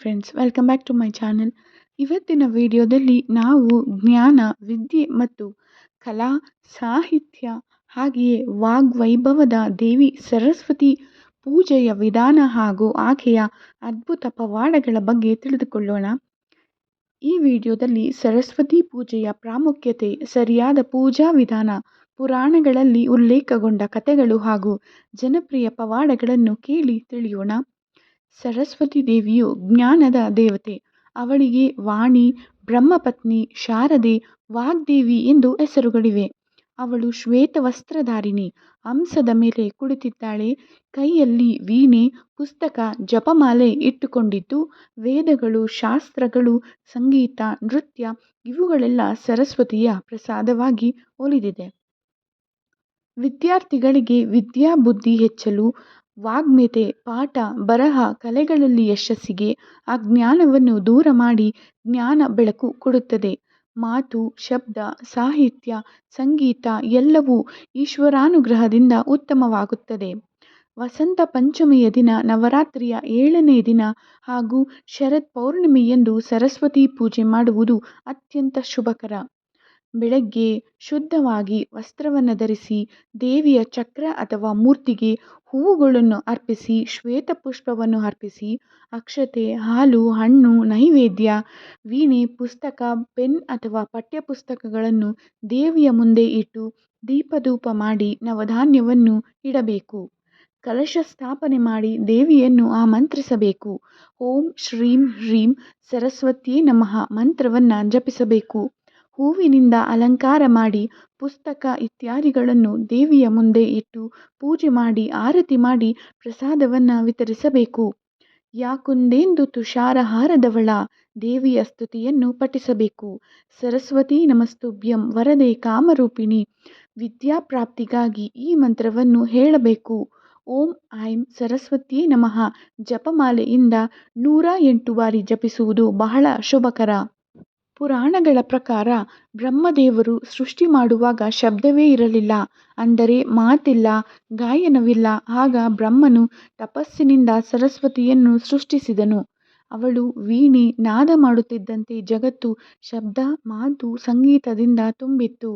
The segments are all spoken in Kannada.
Friends welcome back to my channel ಇವತ್ತಿನ ವಿಡಿಯೋದಲ್ಲಿ ನಾವು ಜ್ಞಾನ, ವಿದ್ಯೆ ಮತ್ತು ಕಲಾ, ಸಾಹಿತ್ಯ ಹಾಗೆಯೇ ವಾಗ್ವೈಭವದ ದೇವಿ ಸರಸ್ವತಿ ಪೂಜೆಯ ವಿಧಾನ ಹಾಗೂ ಆಕೆಯ ಅದ್ಭುತ ಪವಾಡಗಳ ಬಗ್ಗೆ ತಿಳಿದುಕೊಳ್ಳೋಣ. ಈ ವಿಡಿಯೋದಲ್ಲಿ ಸರಸ್ವತಿ ಪೂಜೆಯ ಪ್ರಾಮುಖ್ಯತೆ, ಸರಿಯಾದ ಪೂಜಾ ವಿಧಾನ, ಪುರಾಣಗಳಲ್ಲಿ ಉಲ್ಲೇಖಗೊಂಡ ಕಥೆಗಳು ಹಾಗೂ ಜನಪ್ರಿಯ ಪವಾಡಗಳನ್ನು ಕೇಳಿ ತಿಳಿಯೋಣ. ಸರಸ್ವತಿ ದೇವಿಯು ಜ್ಞಾನದ ದೇವತೆ. ಅವಳಿಗೆ ವಾಣಿ, ಬ್ರಹ್ಮಪತ್ನಿ, ಶಾರದೆ, ವಾಗ್ದೇವಿ ಎಂದು ಹೆಸರುಗಳಿವೆ. ಅವಳು ಶ್ವೇತ ವಸ್ತ್ರಧಾರಿಣಿ ಹಂಸದ ಮೇಲೆ ಕುಳಿತಿದ್ದಾಳೆ. ಕೈಯಲ್ಲಿ ವೀಣೆ, ಪುಸ್ತಕ, ಜಪಮಾಲೆ ಇಟ್ಟುಕೊಂಡಿದ್ದು, ವೇದಗಳು, ಶಾಸ್ತ್ರಗಳು, ಸಂಗೀತ, ನೃತ್ಯ ಇವುಗಳೆಲ್ಲ ಸರಸ್ವತಿಯ ಪ್ರಸಾದವಾಗಿ ಒಲಿದಿದೆ. ವಿದ್ಯಾರ್ಥಿಗಳಿಗೆ ವಿದ್ಯಾಬುದ್ಧಿ ಹೆಚ್ಚಲು ವಾಗ್ಮಿತೆ, ಪಾಠ, ಬರಹ, ಕಲೆಗಳಲ್ಲಿ ಯಶಸ್ಸಿಗೆ ಆ ಜ್ಞಾನವನ್ನು ದೂರ ಮಾಡಿ ಜ್ಞಾನ ಬೆಳಕು ಕೊಡುತ್ತದೆ. ಮಾತು, ಶಬ್ದ, ಸಾಹಿತ್ಯ, ಸಂಗೀತ ಎಲ್ಲವೂ ಈಶ್ವರಾನುಗ್ರಹದಿಂದ ಉತ್ತಮವಾಗುತ್ತದೆ. ವಸಂತ ಪಂಚಮಿಯ ದಿನ, ನವರಾತ್ರಿಯ ಏಳನೇ ದಿನ ಹಾಗೂ ಶರತ್ ಪೌರ್ಣಿಮೆಯಂದು ಸರಸ್ವತಿ ಪೂಜೆ ಮಾಡುವುದು ಅತ್ಯಂತ ಶುಭಕರ. ಬೆಳಗ್ಗೆ ಶುದ್ಧವಾಗಿ ವಸ್ತ್ರವನ್ನು ಧರಿಸಿ ದೇವಿಯ ಚಕ್ರ ಅಥವಾ ಮೂರ್ತಿಗೆ ಹೂವುಗಳನ್ನು ಅರ್ಪಿಸಿ, ಶ್ವೇತ ಪುಷ್ಪವನ್ನು ಅರ್ಪಿಸಿ, ಅಕ್ಷತೆ, ಹಾಲು, ಹಣ್ಣು, ನೈವೇದ್ಯ, ವೀಣೆ, ಪುಸ್ತಕ, ಪೆನ್ ಅಥವಾ ಪಠ್ಯಪುಸ್ತಕಗಳನ್ನು ದೇವಿಯ ಮುಂದೆ ಇಟ್ಟು ದೀಪಧೂಪ ಮಾಡಿ ನವಧಾನ್ಯವನ್ನು ಇಡಬೇಕು. ಕಲಶ ಸ್ಥಾಪನೆ ಮಾಡಿ ದೇವಿಯನ್ನು ಆಮಂತ್ರಿಸಬೇಕು. ಓಂ ಶ್ರೀಂ ಹ್ರೀಂ ಸರಸ್ವತಿಯೇ ನಮಃ ಮಂತ್ರವನ್ನು ಜಪಿಸಬೇಕು. ಹೂವಿನಿಂದ ಅಲಂಕಾರ ಮಾಡಿ ಪುಸ್ತಕ ಇತ್ಯಾದಿಗಳನ್ನು ದೇವಿಯ ಮುಂದೆ ಇಟ್ಟು ಪೂಜೆ ಮಾಡಿ, ಆರತಿ ಮಾಡಿ ಪ್ರಸಾದವನ್ನು ವಿತರಿಸಬೇಕು. ಯಾಕುಂದೆಂದು ತುಷಾರಹಾರದವಳ ದೇವಿಯ ಸ್ತುತಿಯನ್ನು ಪಠಿಸಬೇಕು. ಸರಸ್ವತಿ ನಮಸ್ತುಭ್ಯಂ ವರದೆ ಕಾಮರೂಪಿಣಿ. ವಿದ್ಯಾಪ್ರಾಪ್ತಿಗಾಗಿ ಈ ಮಂತ್ರವನ್ನು ಹೇಳಬೇಕು. ಓಂ ಐಂ ಸರಸ್ವತಿಯೇ ನಮಃ. ಜಪಮಾಲೆಯಿಂದ ನೂರ ಎಂಟು ಬಾರಿ ಜಪಿಸುವುದು ಬಹಳ ಶುಭಕರ. ಪುರಾಣಗಳ ಪ್ರಕಾರ ಬ್ರಹ್ಮದೇವರು ಸೃಷ್ಟಿ ಮಾಡುವಾಗ ಶಬ್ದವೇ ಇರಲಿಲ್ಲ. ಅಂದರೆ ಮಾತಿಲ್ಲ, ಗಾಯನವಿಲ್ಲ. ಆಗ ಬ್ರಹ್ಮನು ತಪಸ್ಸಿನಿಂದ ಸರಸ್ವತಿಯನ್ನು ಸೃಷ್ಟಿಸಿದನು. ಅವಳು ವೀಣೆ, ನಾದ ಮಾಡುತ್ತಿದ್ದಂತೆ ಜಗತ್ತು ಶಬ್ದ, ಮಾತು, ಸಂಗೀತದಿಂದ ತುಂಬಿತ್ತು.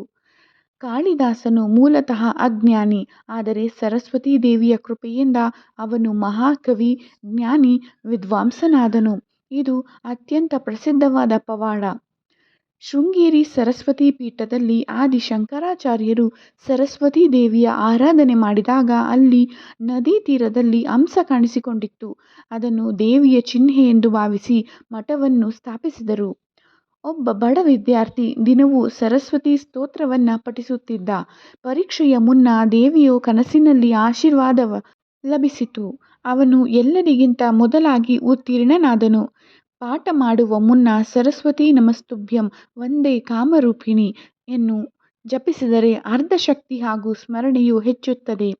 ಕಾಳಿದಾಸನು ಮೂಲತಃ ಅಜ್ಞಾನಿ. ಆದರೆ ಸರಸ್ವತೀ ದೇವಿಯ ಕೃಪೆಯಿಂದ ಅವನು ಮಹಾಕವಿ, ಜ್ಞಾನಿ, ವಿದ್ವಾಂಸನಾದನು. ಇದು ಅತ್ಯಂತ ಪ್ರಸಿದ್ಧವಾದ ಪವಾಡ. ಶೃಂಗೇರಿ ಸರಸ್ವತಿ ಪೀಠದಲ್ಲಿ ಆದಿ ಶಂಕರಾಚಾರ್ಯರು ಸರಸ್ವತಿ ದೇವಿಯ ಆರಾಧನೆ ಮಾಡಿದಾಗ ಅಲ್ಲಿ ನದಿ ತೀರದಲ್ಲಿ ಹಂಸ ಕಾಣಿಸಿಕೊಂಡಿತ್ತು. ಅದನ್ನು ದೇವಿಯ ಚಿಹ್ನೆ ಎಂದು ಭಾವಿಸಿ ಮಠವನ್ನು ಸ್ಥಾಪಿಸಿದರು. ಒಬ್ಬ ಬಡ ವಿದ್ಯಾರ್ಥಿ ದಿನವೂ ಸರಸ್ವತಿ ಸ್ತೋತ್ರವನ್ನು ಪಠಿಸುತ್ತಿದ್ದ. ಪರೀಕ್ಷೆಯ ಮುನ್ನ ದೇವಿಯು ಕನಸಿನಲ್ಲಿ ಆಶೀರ್ವಾದ ಲಭಿಸಿತು. ಅವನು ಎಲ್ಲರಿಗಿಂತ ಮೊದಲಾಗಿ ಉತ್ತೀರ್ಣನಾದನು. ಪಾಠ ಮಾಡುವ ಮುನ್ನ ಸರಸ್ವತಿ ನಮಸ್ತುಭ್ಯಂ ವಂದೇ ಕಾಮರೂಪಿಣಿ ಯನ್ನು ಜಪಿಸಿದರೆ ಅರ್ಧಶಕ್ತಿ ಹಾಗೂ ಸ್ಮರಣೆಯು ಹೆಚ್ಚುತ್ತದೆ.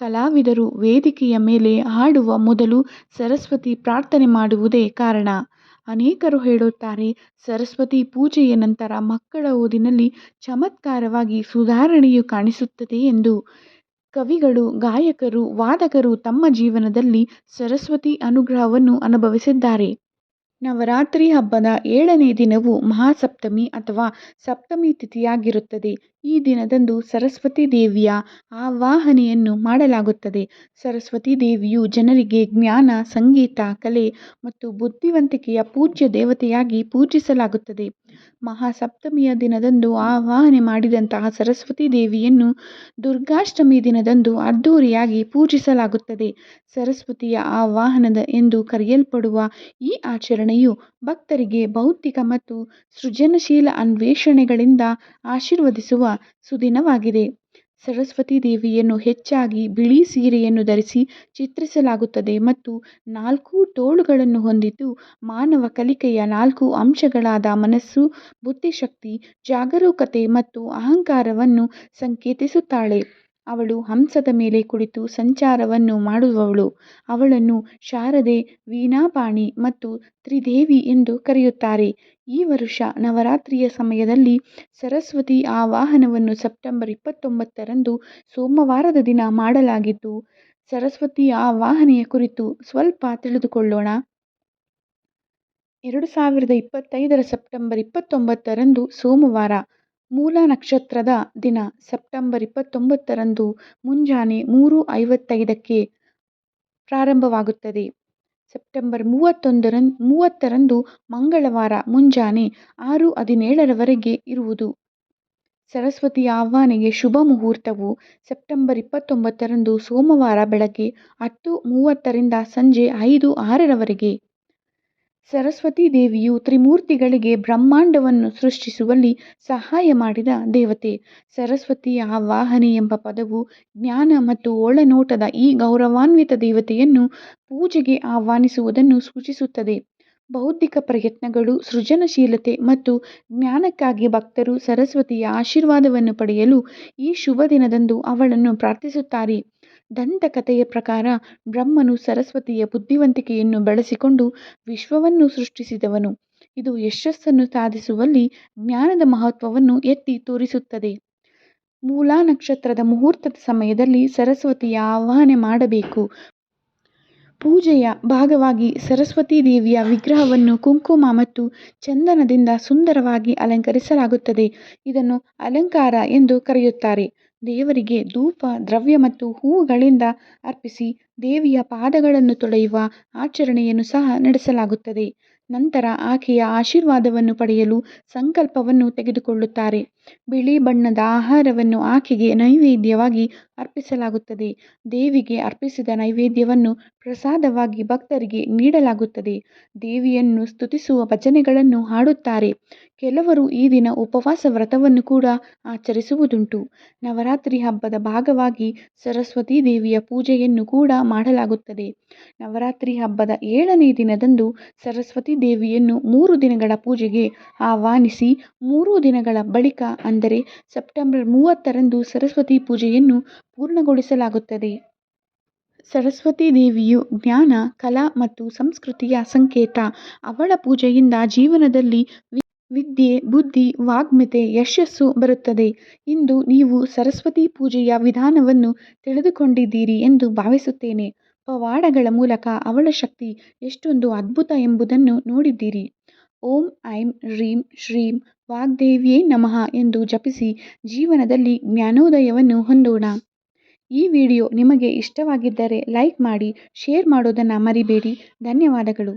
ಕಲಾವಿದರು ವೇದಿಕೆಯ ಮೇಲೆ ಹಾಡುವ ಮೊದಲು ಸರಸ್ವತಿ ಪ್ರಾರ್ಥನೆ ಮಾಡುವುದೇ ಕಾರಣ. ಅನೇಕರು ಹೇಳುತ್ತಾರೆ, ಸರಸ್ವತಿ ಪೂಜೆಯ ನಂತರ ಮಕ್ಕಳ ಓದಿನಲ್ಲಿ ಚಮತ್ಕಾರವಾಗಿ ಸುಧಾರಣೆಯು ಕಾಣಿಸುತ್ತದೆ ಎಂದು. ಕವಿಗಳು, ಗಾಯಕರು, ವಾದಕರು ತಮ್ಮ ಜೀವನದಲ್ಲಿ ಸರಸ್ವತಿ ಅನುಗ್ರಹವನ್ನು ಅನುಭವಿಸಿದ್ದಾರೆ. ನವರಾತ್ರಿ ಹಬ್ಬದ ಏಳನೇ ದಿನವು ಮಹಾಸಪ್ತಮಿ ಅಥವಾ ಸಪ್ತಮಿ ತಿಥಿಯಾಗಿರುತ್ತದೆ. ಈ ದಿನದಂದು ಸರಸ್ವತಿ ದೇವಿಯ ಆವಾಹನೆಯನ್ನು ಮಾಡಲಾಗುತ್ತದೆ. ಸರಸ್ವತಿ ದೇವಿಯು ಜನರಿಗೆ ಜ್ಞಾನ, ಸಂಗೀತ, ಕಲೆ ಮತ್ತು ಬುದ್ಧಿವಂತಿಕೆಯ ಪೂಜ್ಯ ದೇವತೆಯಾಗಿ ಪೂಜಿಸಲಾಗುತ್ತದೆ. ಮಹಾಸಪ್ತಮಿಯ ದಿನದಂದು ಆವಾಹನೆ ಮಾಡಿದಂತಹ ಸರಸ್ವತಿ ದೇವಿಯನ್ನು ದುರ್ಗಾಷ್ಟಮಿ ದಿನದಂದು ಅದ್ಧೂರಿಯಾಗಿ ಪೂಜಿಸಲಾಗುತ್ತದೆ. ಸರಸ್ವತಿಯ ಆವಾಹನದ ಎಂದು ಕರೆಯಲ್ಪಡುವ ಈ ಆಚರಣೆಯು ಭಕ್ತರಿಗೆ ಭೌತಿಕ ಮತ್ತು ಸೃಜನಶೀಲ ಅನ್ವೇಷಣೆಗಳಿಂದ ಆಶೀರ್ವದಿಸುವ ಸುದಿನವಾಗಿದೆ. ಸರಸ್ವತಿ ದೇವಿಯನ್ನು ಹೆಚ್ಚಾಗಿ ಬಿಳಿ ಸೀರೆಯನ್ನು ಧರಿಸಿ ಚಿತ್ರಿಸಲಾಗುತ್ತದೆ ಮತ್ತು ನಾಲ್ಕು ತೋಳುಗಳನ್ನು ಹೊಂದಿದ್ದು ಮಾನವ ಕಲಿಕೆಯ ನಾಲ್ಕು ಅಂಶಗಳಾದ ಮನಸ್ಸು, ಬುದ್ಧಿಶಕ್ತಿ, ಜಾಗರೂಕತೆ ಮತ್ತು ಅಹಂಕಾರವನ್ನು ಸಂಕೇತಿಸುತ್ತಾಳೆ. ಅವಳು ಹಂಸದ ಮೇಲೆ ಕುಳಿತು ಸಂಚಾರವನ್ನು ಮಾಡುವವಳು. ಅವಳನ್ನು ಶಾರದೆ ವೀಣಾಪಾಣಿ ಮತ್ತು ತ್ರಿದೇವಿ ಎಂದು ಕರೆಯುತ್ತಾರೆ. ಈ ವರ್ಷ ನವರಾತ್ರಿಯ ಸಮಯದಲ್ಲಿ ಸರಸ್ವತಿ ಆವಾಹನವನ್ನು ಸೆಪ್ಟೆಂಬರ್ ಇಪ್ಪತ್ತೊಂಬತ್ತರಂದು ಸೋಮವಾರದ ದಿನ ಮಾಡಲಾಗಿದ್ದು ಸರಸ್ವತಿ ಆವಾಹನೆಯ ಕುರಿತು ಸ್ವಲ್ಪ ತಿಳಿದುಕೊಳ್ಳೋಣ. ಎರಡು ಸಾವಿರದ ಇಪ್ಪತ್ತೈದರ ಸೆಪ್ಟೆಂಬರ್ ಇಪ್ಪತ್ತೊಂಬತ್ತರಂದು ಸೋಮವಾರ ಮೂಲ ನಕ್ಷತ್ರದ ದಿನ ಸೆಪ್ಟೆಂಬರ್ ಇಪ್ಪತ್ತೊಂಬತ್ತರಂದು ಮುಂಜಾನೆ ಮೂರು ಐವತ್ತೈದಕ್ಕೆ ಪ್ರಾರಂಭವಾಗುತ್ತದೆ. ಸೆಪ್ಟೆಂಬರ್ ಮೂವತ್ತೊಂದರಂ ಮೂವತ್ತರಂದು ಮಂಗಳವಾರ ಮುಂಜಾನೆ ಆರು ಹದಿನೇಳರವರೆಗೆ ಇರುವುದು. ಸರಸ್ವತಿಯ ಆಹ್ವಾನೆಗೆ ಶುಭ ಮುಹೂರ್ತವು. ಸೆಪ್ಟೆಂಬರ್ ಇಪ್ಪತ್ತೊಂಬತ್ತರಂದು ಸೋಮವಾರ ಬೆಳಗ್ಗೆ ಹತ್ತು ಮೂವತ್ತರಿಂದ ಸಂಜೆ ಐದು ಆರರವರೆಗೆ. ಸರಸ್ವತೀ ದೇವಿಯು ತ್ರಿಮೂರ್ತಿಗಳಿಗೆ ಬ್ರಹ್ಮಾಂಡವನ್ನು ಸೃಷ್ಟಿಸುವಲ್ಲಿ ಸಹಾಯ ಮಾಡಿದ ದೇವತೆ. ಸರಸ್ವತಿಯ ವಾಹನೆ ಎಂಬ ಪದವು ಜ್ಞಾನ ಮತ್ತು ಒಳನೋಟದ ಈ ಗೌರವಾನ್ವಿತ ದೇವತೆಯನ್ನು ಪೂಜೆಗೆ ಆಹ್ವಾನಿಸುವುದನ್ನು ಸೂಚಿಸುತ್ತದೆ. ಬೌದ್ಧಿಕ ಪ್ರಯತ್ನಗಳು, ಸೃಜನಶೀಲತೆ ಮತ್ತು ಜ್ಞಾನಕ್ಕಾಗಿ ಭಕ್ತರು ಸರಸ್ವತಿಯ ಆಶೀರ್ವಾದವನ್ನು ಪಡೆಯಲು ಈ ಶುಭ ದಿನದಂದು ಅವಳನ್ನು ಪ್ರಾರ್ಥಿಸುತ್ತಾರೆ. ದಂತಕಥೆಯ ಪ್ರಕಾರ ಬ್ರಹ್ಮನು ಸರಸ್ವತಿಯ ಬುದ್ಧಿವಂತಿಕೆಯನ್ನು ಬಳಸಿಕೊಂಡು ವಿಶ್ವವನ್ನು ಸೃಷ್ಟಿಸಿದವನು. ಇದು ಯಶಸ್ಸನ್ನು ಸಾಧಿಸುವಲ್ಲಿ ಜ್ಞಾನದ ಮಹತ್ವವನ್ನು ಎತ್ತಿ ತೋರಿಸುತ್ತದೆ. ಮೂಲಾ ನಕ್ಷತ್ರದ ಮುಹೂರ್ತದ ಸಮಯದಲ್ಲಿ ಸರಸ್ವತಿಯ ಆವಾಹನೆ ಮಾಡಬೇಕು. ಪೂಜೆಯ ಭಾಗವಾಗಿ ಸರಸ್ವತಿ ದೇವಿಯ ವಿಗ್ರಹವನ್ನು ಕುಂಕುಮ ಮತ್ತು ಚಂದನದಿಂದ ಸುಂದರವಾಗಿ ಅಲಂಕರಿಸಲಾಗುತ್ತದೆ. ಇದನ್ನು ಅಲಂಕಾರ ಎಂದು ಕರೆಯುತ್ತಾರೆ. ದೇವರಿಗೆ ಧೂಪ, ದ್ರವ್ಯ ಮತ್ತು ಹೂವುಗಳಿಂದ ಅರ್ಪಿಸಿ ದೇವಿಯ ಪಾದಗಳನ್ನು ತೊಳೆಯುವ ಆಚರಣೆಯನ್ನು ಸಹ ನಡೆಸಲಾಗುತ್ತದೆ. ನಂತರ ಆಕೆಯ ಆಶೀರ್ವಾದವನ್ನು ಪಡೆಯಲು ಸಂಕಲ್ಪವನ್ನು ತೆಗೆದುಕೊಳ್ಳುತ್ತಾರೆ. ಬಿಳಿ ಬಣ್ಣದ ಆಹಾರವನ್ನು ಆಕೆಗೆ ನೈವೇದ್ಯವಾಗಿ ಅರ್ಪಿಸಲಾಗುತ್ತದೆ. ದೇವಿಗೆ ಅರ್ಪಿಸಿದ ನೈವೇದ್ಯವನ್ನು ಪ್ರಸಾದವಾಗಿ ಭಕ್ತರಿಗೆ ನೀಡಲಾಗುತ್ತದೆ. ದೇವಿಯನ್ನು ಸ್ತುತಿಸುವ ಭಜನೆಗಳನ್ನು ಹಾಡುತ್ತಾರೆ. ಕೆಲವರು ಈ ದಿನ ಉಪವಾಸ ವ್ರತವನ್ನು ಕೂಡ ಆಚರಿಸುವುದುಂಟು. ನವರಾತ್ರಿ ಹಬ್ಬದ ಭಾಗವಾಗಿ ಸರಸ್ವತಿ ದೇವಿಯ ಪೂಜೆಯನ್ನು ಕೂಡ ಮಾಡಲಾಗುತ್ತದೆ. ನವರಾತ್ರಿ ಹಬ್ಬದ ಏಳನೇ ದಿನದಂದು ಸರಸ್ವತಿ ದೇವಿಯನ್ನು ಮೂರು ದಿನಗಳ ಪೂಜೆಗೆ ಆಹ್ವಾನಿಸಿ, ಮೂರು ದಿನಗಳ ಬಳಿಕ ಅಂದರೆ ಸೆಪ್ಟೆಂಬರ್ ಮೂವತ್ತರಂದು ಸರಸ್ವತಿ ಪೂಜೆಯನ್ನು ಪೂರ್ಣಗೊಳಿಸಲಾಗುತ್ತದೆ. ಸರಸ್ವತಿ ದೇವಿಯು ಜ್ಞಾನ, ಕಲಾ ಮತ್ತು ಸಂಸ್ಕೃತಿಯ ಸಂಕೇತ. ಅವಳ ಪೂಜೆಯಿಂದ ಜೀವನದಲ್ಲಿ ವಿದ್ಯೆ, ಬುದ್ಧಿ, ವಾಗ್ಮಿತೆ, ಯಶಸ್ಸು ಬರುತ್ತದೆ. ಇಂದು ನೀವು ಸರಸ್ವತಿ ಪೂಜೆಯ ವಿಧಾನವನ್ನು ತಿಳಿದುಕೊಂಡಿದ್ದೀರಿ ಎಂದು ಭಾವಿಸುತ್ತೇನೆ. ಪವಾಡಗಳ ಮೂಲಕ ಅವಳ ಶಕ್ತಿ ಎಷ್ಟೊಂದು ಅದ್ಭುತ ಎಂಬುದನ್ನು ನೋಡಿದ್ದೀರಿ. ಓಂ ಐಂ ಹ್ರೀಂ ಶ್ರೀಂ ವಾಗ್ದೇವಿಯೇ ನಮಃ ಎಂದು ಜಪಿಸಿ ಜೀವನದಲ್ಲಿ ಜ್ಞಾನೋದಯವನ್ನು ಹೊಂದೋಣ. ಈ ವಿಡಿಯೋ ನಿಮಗೆ ಇಷ್ಟವಾಗಿದ್ದರೆ ಲೈಕ್ ಮಾಡಿ, ಶೇರ್ ಮಾಡೋದನ್ನು ಮರಿಬೇಡಿ. ಧನ್ಯವಾದಗಳು.